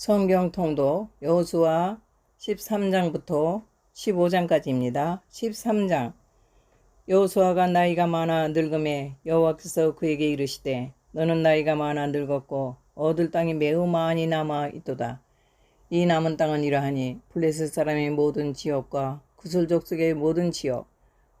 성경 통독 여호수아 13장부터 15장까지입니다. 13장 여호수아가 나이가 많아 늙음에 여호와께서 그에게 이르시되 너는 나이가 많아 늙었고 얻을 땅이 매우 많이 남아 있도다. 이 남은 땅은 이러하니 블레셋 사람의 모든 지역과 구슬 족 속의 모든 지역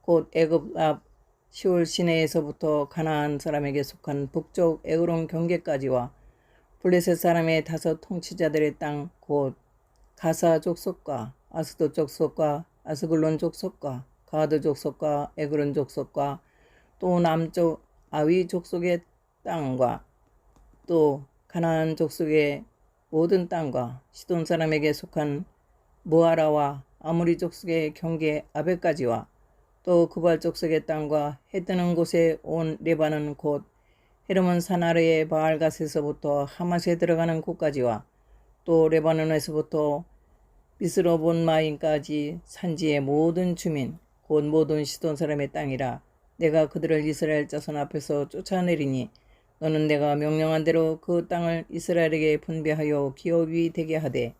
곧 애굽 앞 시올 시내에서부터 가나안 사람에게 속한 북쪽 에그론 경계까지와 블레셋 사람의 다섯 통치자들의 땅 곧 가사 족속과 아스도 족속과 아스글론 족속과 가드 족속과 에그론 족속과 또 남쪽 아위 족속의 땅과 또 가나안 족속의 모든 땅과 시돈 사람에게 속한 무아라와 아무리 족속의 경계 아베까지와 또 그발 족속의 땅과 해 뜨는 곳에 온 레바논 곧 헤르몬 산 아래의 바알갓에서부터 하맛에 들어가는 곳까지와 또 레바논에서부터 비스로본 마인까지 산지의 모든 주민 곧 모든 시돈 사람의 땅이라 내가 그들을 이스라엘 자손 앞에서 쫓아내리니 너는 내가 명령한 대로 그 땅을 이스라엘에게 분배하여 기업이 되게 하되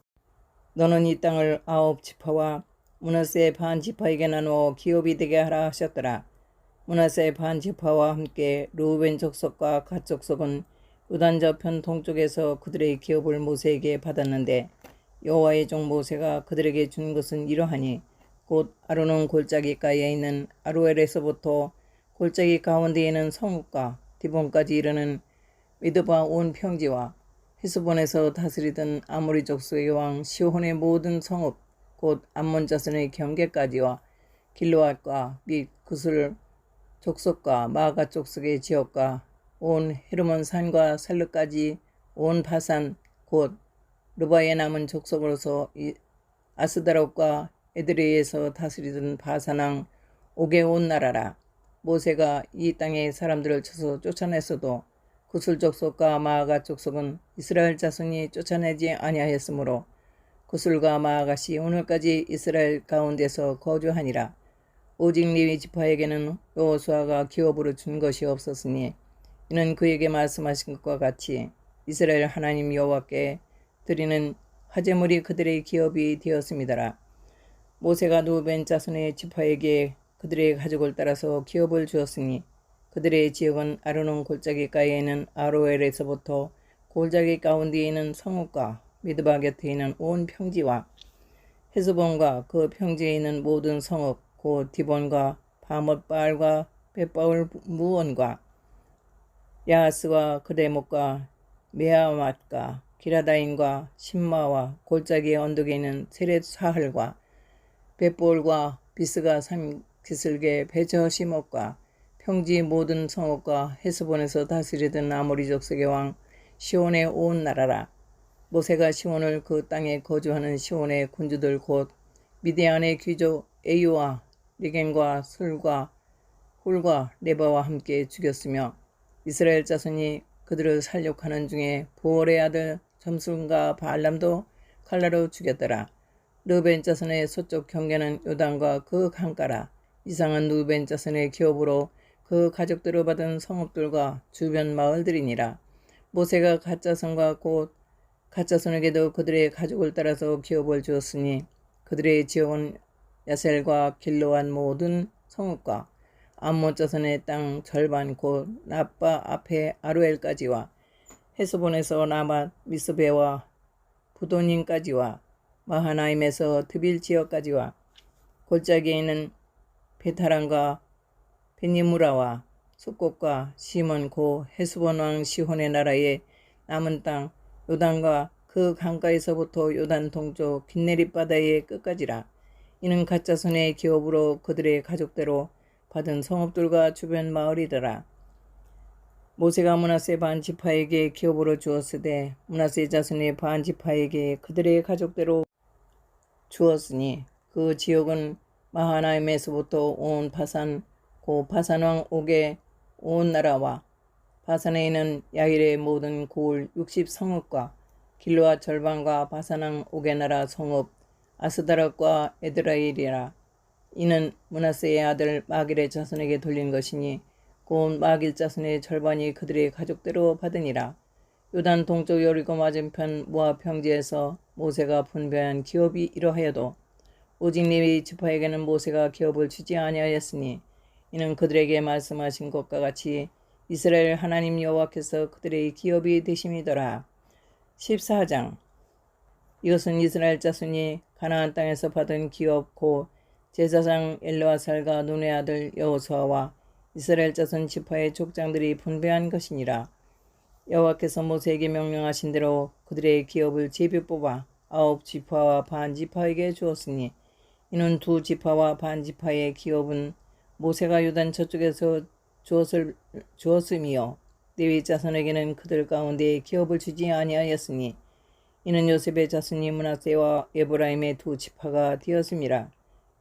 너는 이 땅을 아홉 지파와 문하세 반 지파에게 나누어 기업이 되게 하라 하셨더라. 문하세 반 지파와 함께 루벤 족속과 갓 족속은 요단 저편 동쪽에서 그들의 기업을 모세에게 받았는데 여호와의 종 모세가 그들에게 준 것은 이러하니 곧 아르논 골짜기가에 있는 아루엘에서부터 골짜기 가운데에 있는 성읍과 디본까지 이르는 미드바 온 평지와 헤스본에서 다스리던 아모리 족속의 왕 시혼의 모든 성읍 곧 암몬 자손의 경계까지와 길로앗과 및 구슬 족속과 마가 족속의 지역과 온 헤르몬 산과 살르까지 온 바산 곧 르바에 남은 족속으로서 아스다롯과 에드레이에서 다스리던 바산왕 옥의 온 나라라. 모세가 이 땅의 사람들을 쳐서 쫓아냈어도 구슬 족속과 마아가 족속은 이스라엘 자손이 쫓아내지 아니하였으므로 구슬과 마아가시 오늘까지 이스라엘 가운데서 거주하니라 오직 레위 지파에게는 여호수아가 기업으로 준 것이 없었으니 이는 그에게 말씀하신 것과 같이 이스라엘 하나님 여호와께 드리는 화제물이 그들의 기업이 되었습니다라. 모세가 누벤 자손의 지파에게 그들의 가족을 따라서 기업을 주었으니 그들의 지역은 아르논 골짜기가에 있는 아로엘에서부터 골짜기 가운데에 있는 성읍과 미드바 곁에 있는 온 평지와 헤스본과 그 평지에 있는 모든 성읍 곧 디본과 바못바알과 벳바울 무원과 야하스와 그레목과 메아맛과 기라다인과 신마와 골짜기의 언덕에 있는 세렛 사흘과 벳볼과 비스가 산 기슬게 베저 시목과 평지 모든 성읍과 헤스본에서 다스리던 아모리 족속의 왕 시온의 온 나라라. 모세가 시온을 그 땅에 거주하는 시온의 군주들 곧 미디안의 귀족 에유와 리겐과 술과 홀과 레바와 함께 죽였으며 이스라엘 자손이 그들을 살육하는 중에 보월의 아들 점술과 바알람도 칼라로 죽였더라. 르벤 자손의 서쪽 경계는 요단과 그 강가라. 이상한 루벤 자손의 기업으로 그 가족들을 받은 성읍들과 주변 마을들이니라. 모세가 가짜손과 곧 가짜손에게도 그들의 가족을 따라서 기업을 주었으니 그들의 지역은 야셀과 길로한 모든 성읍과 암몬 자손의 땅 절반 곧 나빠 앞에 아루엘까지와 헤스본에서 나맛 미스베와 부도님까지와 마하나임에서 드빌 지역까지와 골짜기에 있는 베타랑과 베니무라와 숙곡과 시몬 고 헤스본 왕 시혼의 나라의 남은 땅 요단과 그 강가에서부터 요단 동쪽 빈내리 바다의 끝까지라 이는 가짜 손의 기업으로 그들의 가족대로 받은 성읍들과 주변 마을이더라. 모세가 문하세 반지파에게 기업으로 주었으되 문하세 자손의 반지파에게 그들의 가족대로 주었으니 그 지역은 마하나임에서부터 온 바산 고 바산왕 옥의 온 나라와 바산에 있는 야일의 모든 고을 60 성읍과 길로아 절반과 바산왕 옥의 나라 성읍 아스다락과 에드라일이라 이는 문하세의 아들 마길의 자손에게 돌린 것이니 곧 마길 자손의 절반이 그들의 가족대로 받으니라. 요단 동쪽 여리고 맞은편 모압 평지에서 모세가 분배한 기업이 이러하여도 오직 레위 지파에게는 모세가 기업을 주지 아니하였으니 이는 그들에게 말씀하신 것과 같이 이스라엘 하나님 여호와께서 그들의 기업이 되심이더라. 14장 이것은 이스라엘 자손이 가나안 땅에서 받은 기업 곧 제사장 엘르아살과 눈의 아들 여호수아와 이스라엘 자손 지파의 족장들이 분배한 것이니라. 여호와께서 모세에게 명령하신 대로 그들의 기업을 제비 뽑아 아홉 지파와 반 지파에게 주었으니 이는 두 지파와 반 지파의 기업은 모세가 요단 저쪽에서 주었을, 주었음이요 레위 자손에게는 그들 가운데 기업을 주지 아니하였으니 이는 요셉의 자손이 문하세와 에브라임의 두 지파가 되었음이라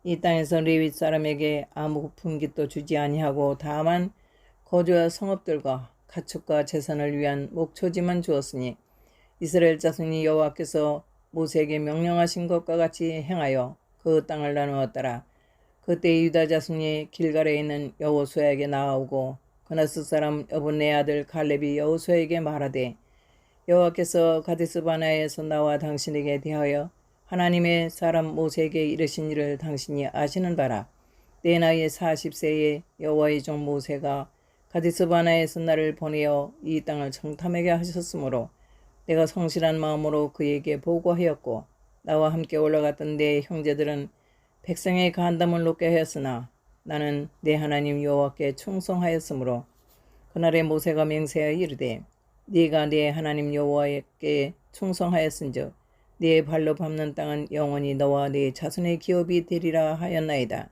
이 땅에서 레위 사람에게 아무 품깃도 주지 아니하고 다만 거주와 성읍들과 가축과 재산을 위한 목초지만 주었으니 이스라엘 자손이 여호와께서 모세에게 명령하신 것과 같이 행하여 그 땅을 나누었더라. 그때 유다 자손이 길갈에 있는 여호수아에게 나아오고 그나스 사람 여분네 아들 갈렙이 여호수아에게 말하되 여호와께서 가데스 바나에서 나와 당신에게 대하여 하나님의 사람 모세에게 이르신 일을 당신이 아시는 바라. 내 나이 40세에 여호와의 종 모세가 가데스 바나에서 나를 보내어 이 땅을 청탐하게 하셨으므로 내가 성실한 마음으로 그에게 보고하였고 나와 함께 올라갔던 내 형제들은 백성의 간담을 높게 하였으나 나는 내 하나님 여호와께 충성하였으므로 그날에 모세가 맹세하여 이르되 네가 내 하나님 여호와께 충성하였은즉 네 발로 밟는 땅은 영원히 너와 네 자손의 기업이 되리라 하였나이다.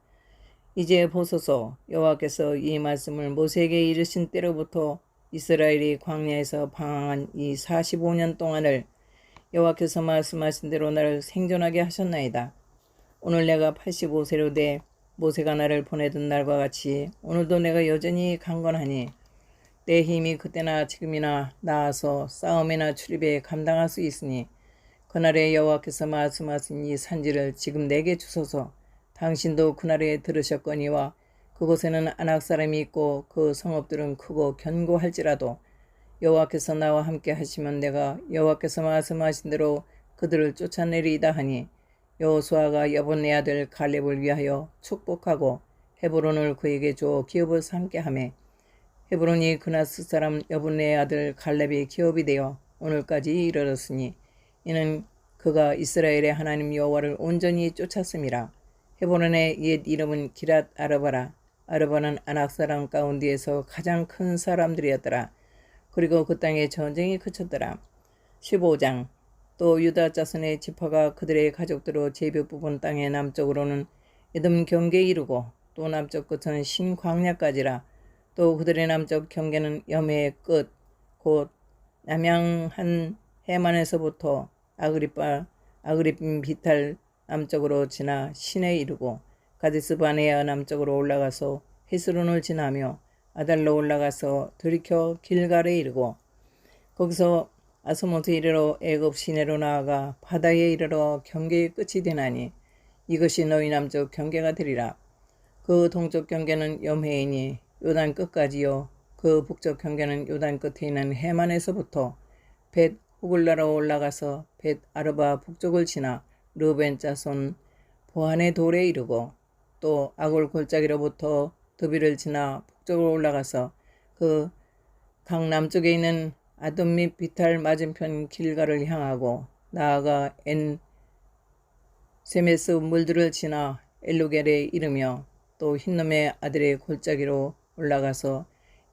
이제 보소서 여호와께서 이 말씀을 모세에게 이르신 때로부터 이스라엘이 광야에서 방황한 이 45년 동안을 여호와께서 말씀하신 대로 나를 생존하게 하셨나이다. 오늘 내가 85세로 돼 모세가 나를 보내던 날과 같이 오늘도 내가 여전히 강건하니 내 힘이 그때나 지금이나 나아서 싸움이나 출입에 감당할 수 있으니 그날에 여호와께서 말씀하신 이 산지를 지금 내게 주소서. 당신도 그날에 들으셨거니와 그곳에는 안악 사람이 있고 그 성읍들은 크고 견고할지라도 여호와께서 나와 함께 하시면 내가 여호와께서 말씀하신 대로 그들을 쫓아내리이다 하니 여호수아가 여본네 아들 갈렙을 위하여 축복하고 헤브론을 그에게 줘 기업을 삼게 하매 헤브론이 그나스 사람 여본네 아들 갈렙의 기업이 되어 오늘까지 이르렀으니 이는 그가 이스라엘의 하나님 여호와를 온전히 쫓았음이라. 헤브론의 옛 이름은 기랏 아르바라. 아르바는 아낙 사람 가운데에서 가장 큰 사람들이었더라. 그리고 그 땅에 전쟁이 그쳤더라. 15장. 또 유다 자손의 지파가 그들의 가족들로 제비 부분 땅의 남쪽으로는 에돔 경계에 이르고 또 남쪽 끝은 신광야까지라 또 그들의 남쪽 경계는 염해의 끝 곧 남양한 해만에서부터 아그리파 아그리핀 비탈 남쪽으로 지나 신에 이르고 가디스 바네아 남쪽으로 올라가서 헤스론을 지나며 아달로 올라가서 들이켜 길갈에 이르고 거기서 아스모트 이르러 애굽 시내로 나아가 바다에 이르러 경계의 끝이 되나니 이것이 너희 남쪽 경계가 되리라. 그 동쪽 경계는 염해이니 요단 끝까지요. 그 북쪽 경계는 요단 끝에 있는 해만에서부터 벳 후글라로 올라가서 벳 아르바 북쪽을 지나 르벤 자손 보안의 돌에 이르고 또 아골 골짜기로부터 드비를 지나 북쪽으로 올라가서 그 강 남쪽에 있는 아돔 및 비탈 맞은편 길가를 향하고 나아가 엔 세메스 물들을 지나 엘루겔에 이르며 또 흰놈의 아들의 골짜기로 올라가서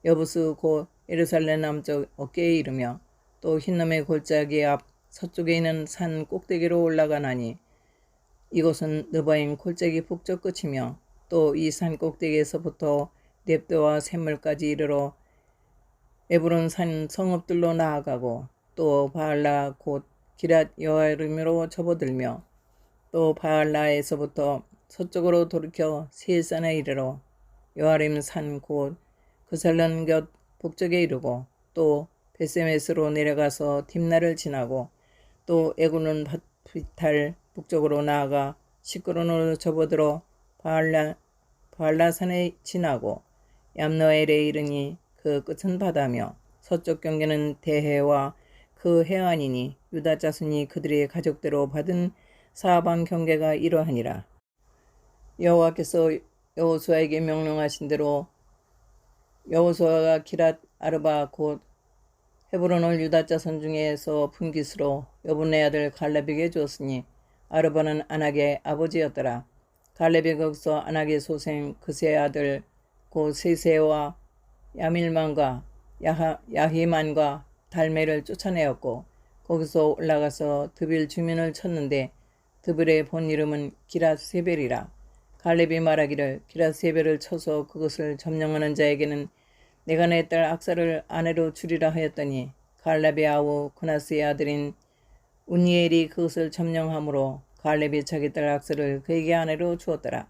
여부스 곧 예루살렘 남쪽 어깨에 이르며 또 흰놈의 골짜기 앞 서쪽에 있는 산 꼭대기로 올라가나니 이곳은 느바인 골짜기 북쪽 끝이며 또 이 산 꼭대기에서부터 넵도와 샘물까지 이르러 에브론 산 성읍들로 나아가고 또 바알라 곧 기랏 여아름으로 접어들며 또 바알라에서부터 서쪽으로 돌이켜 세산에 이르러 여아림 산곧 그살란 곁 북쪽에 이르고 또 베세메스로 내려가서 딥나를 지나고 또 에구는 비탈 북쪽으로 나아가 시끄론으로 접어들어 바알라, 바알라산에 지나고 얌너엘에 이르니 그 끝은 바다며 서쪽 경계는 대해와 그 해안이니 유다 자손이 그들의 가족대로 받은 사방 경계가 이러하니라. 여호와께서 여호수아에게 명령하신 대로 여호수아가 기랏 아르바 곧 헤브론을 유다 자손 중에서 분깃으로 여분의 아들 갈렙에게 주었으니 아르바는 아낙의 아버지였더라. 갈렙이 거기서 아낙의 소생 그세 아들 곧 세세와 야밀만과 야하, 야히만과 달메를 쫓아내었고 거기서 올라가서 드빌 주민을 쳤는데 드빌의 본 이름은 기랏 세벨이라. 갈렙이 말하기를 기랏 세벨을 쳐서 그것을 점령하는 자에게는 내가 내 딸 악사를 아내로 주리라 하였더니 갈렙의 아우 그나스의 아들인 운니엘이 그것을 점령함으로 갈렙이 자기 딸 악사를 그에게 아내로 주었더라.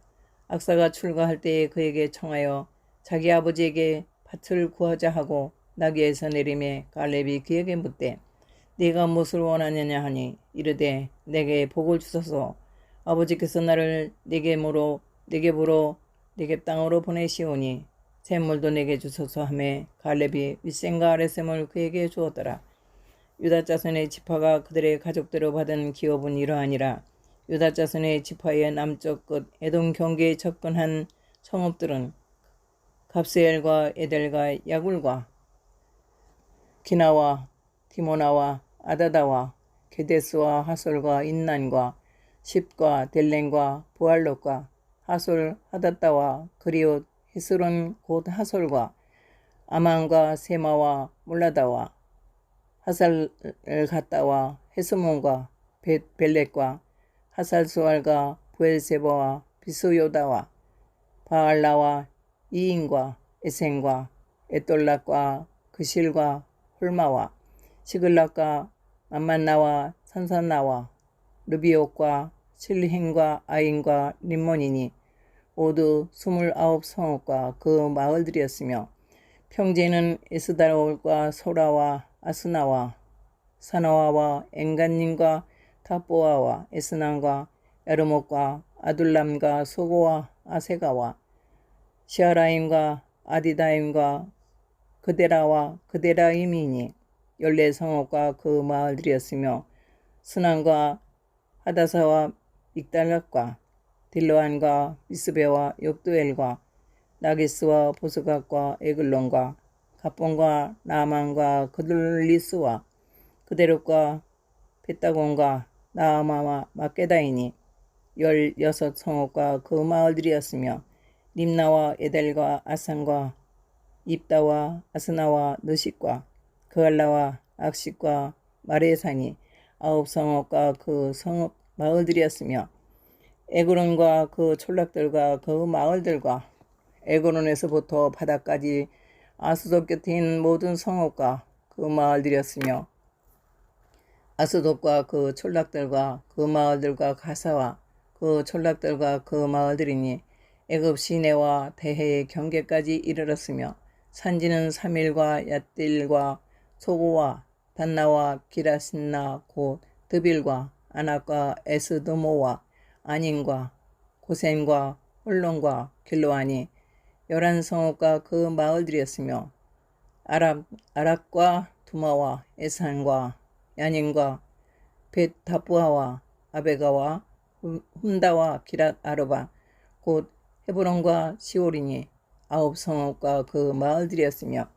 악사가 출가할 때에 그에게 청하여 자기 아버지에게 밭을 구하자 하고 나귀에서 내림에 갈렙이 그에게 묻되 네가 무엇을 원하느냐 하니 이르되 내게 복을 주소서 아버지께서 나를 네게 모로 네게 보러 네게 땅으로 보내시오니 샘물도 내게 주소서 하매 갈렙이 윗샘과 아랫샘을 그에게 주었더라. 유다 자손의 지파가 그들의 가족대로 받은 기업은 이러하니라. 유다 자손의 지파의 남쪽 끝 에돔 경계에 접근한 성읍들은 갑세엘과 에델과 야굴과 기나와 디모나와 아다다와 게데스와 하솔과 인난과 십과 델렌과 부알롯과 하솔 하다따와 그리옷 히스론 곧 하솔과 아만과 세마와 몰라다와 하살을 갔다와 헤스몬과 벨렛과 하살수알과 부엘세바와 비수요다와 바알라와 이인과 에센과 에돌락과 그실과 홀마와 시글락과 만만나와 산산나와 르비옥과 실행과 아인과 림몬이니 모두 스물아홉 성읍과 그 마을들이었으며 평지에는 에스다올과 소라와 아스나와 사나와와 엔간님과 타보아와 에스난과 야르목과 아둘람과 소고와 아세가와 시아라임과 아디다임과 그데라와 그데라임이니 열네 성읍과 그 마을들이었으며 스난과 하다사와 믹달락과 딜로안과 미스베와 욕두엘과 나게스와 보스각과 에글론과 갑본과 나만과 그들리스와 그대룩과 베타곤과 나아마와 마케다이니 열여섯 성읍과 그 마을들이었으며 림나와 에델과 아산과 입다와 아스나와 느식과 그알라와 악식과 마레산이 아홉 성읍과 그 성읍 마을들이었으며 에그론과 그 촌락들과 그 마을들과 에그론에서부터 바다까지 아스돗 곁에 있는 모든 성읍과 그 마을들이었으며 아스돗과 그 촌락들과 그 마을들과 가사와 그 촌락들과 그 마을들이니 애굽 시내와 대해의 경계까지 이르렀으며 산지는 3일과 얏딜과 소고와 단나와 기라신나 곧 드빌과 아낙과 에스드모와 아닌과 고센과 홀론과 길로아니 열한 성읍과 그 마을들이었으며 아랍 아랍과 두마와 에산과 야닌과 벳다부아와 아베가와 훔다와 기랏 아르바 곧 헤브론과 시오리니 아홉 성읍과 그 마을들이었으며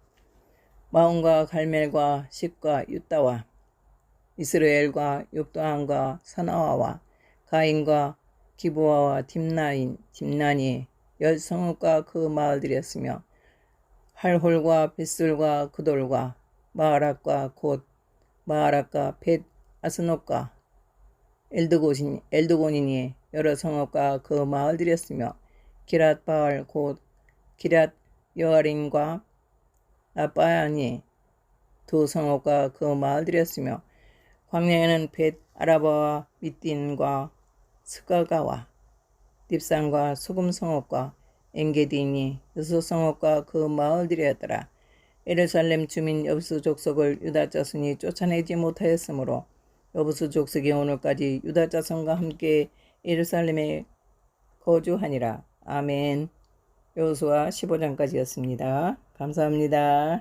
마온과 갈멜과 십과 유다와 이스라엘과 욕도안과 사나와와 가인과 기부아와 딥나인 딥난이 열 성읍과 그 마을들이었으며 할홀과 벳술과 그돌과 마하락과 곧 마하락과 벳 아스노과 엘드고신 엘드고니니 여러 성읍과 그 마을들이었으며 기랏 바알 곧 기랏 여아린과 아빠야니 두 성읍과 그 마을들이었으며 광야에는 벳 아라바와 미딘과 스가가와 딥산과 소금 성읍과 엔게디니 여섯 성읍과 그 마을들이었더라. 예루살렘 주민 여부수 족속을 유다 자손이 쫓아내지 못하였으므로 여부수 족속이 오늘까지 유다 자손과 함께 예루살렘에 거주하니라. 아멘. 여호수아 15장까지였습니다. 감사합니다.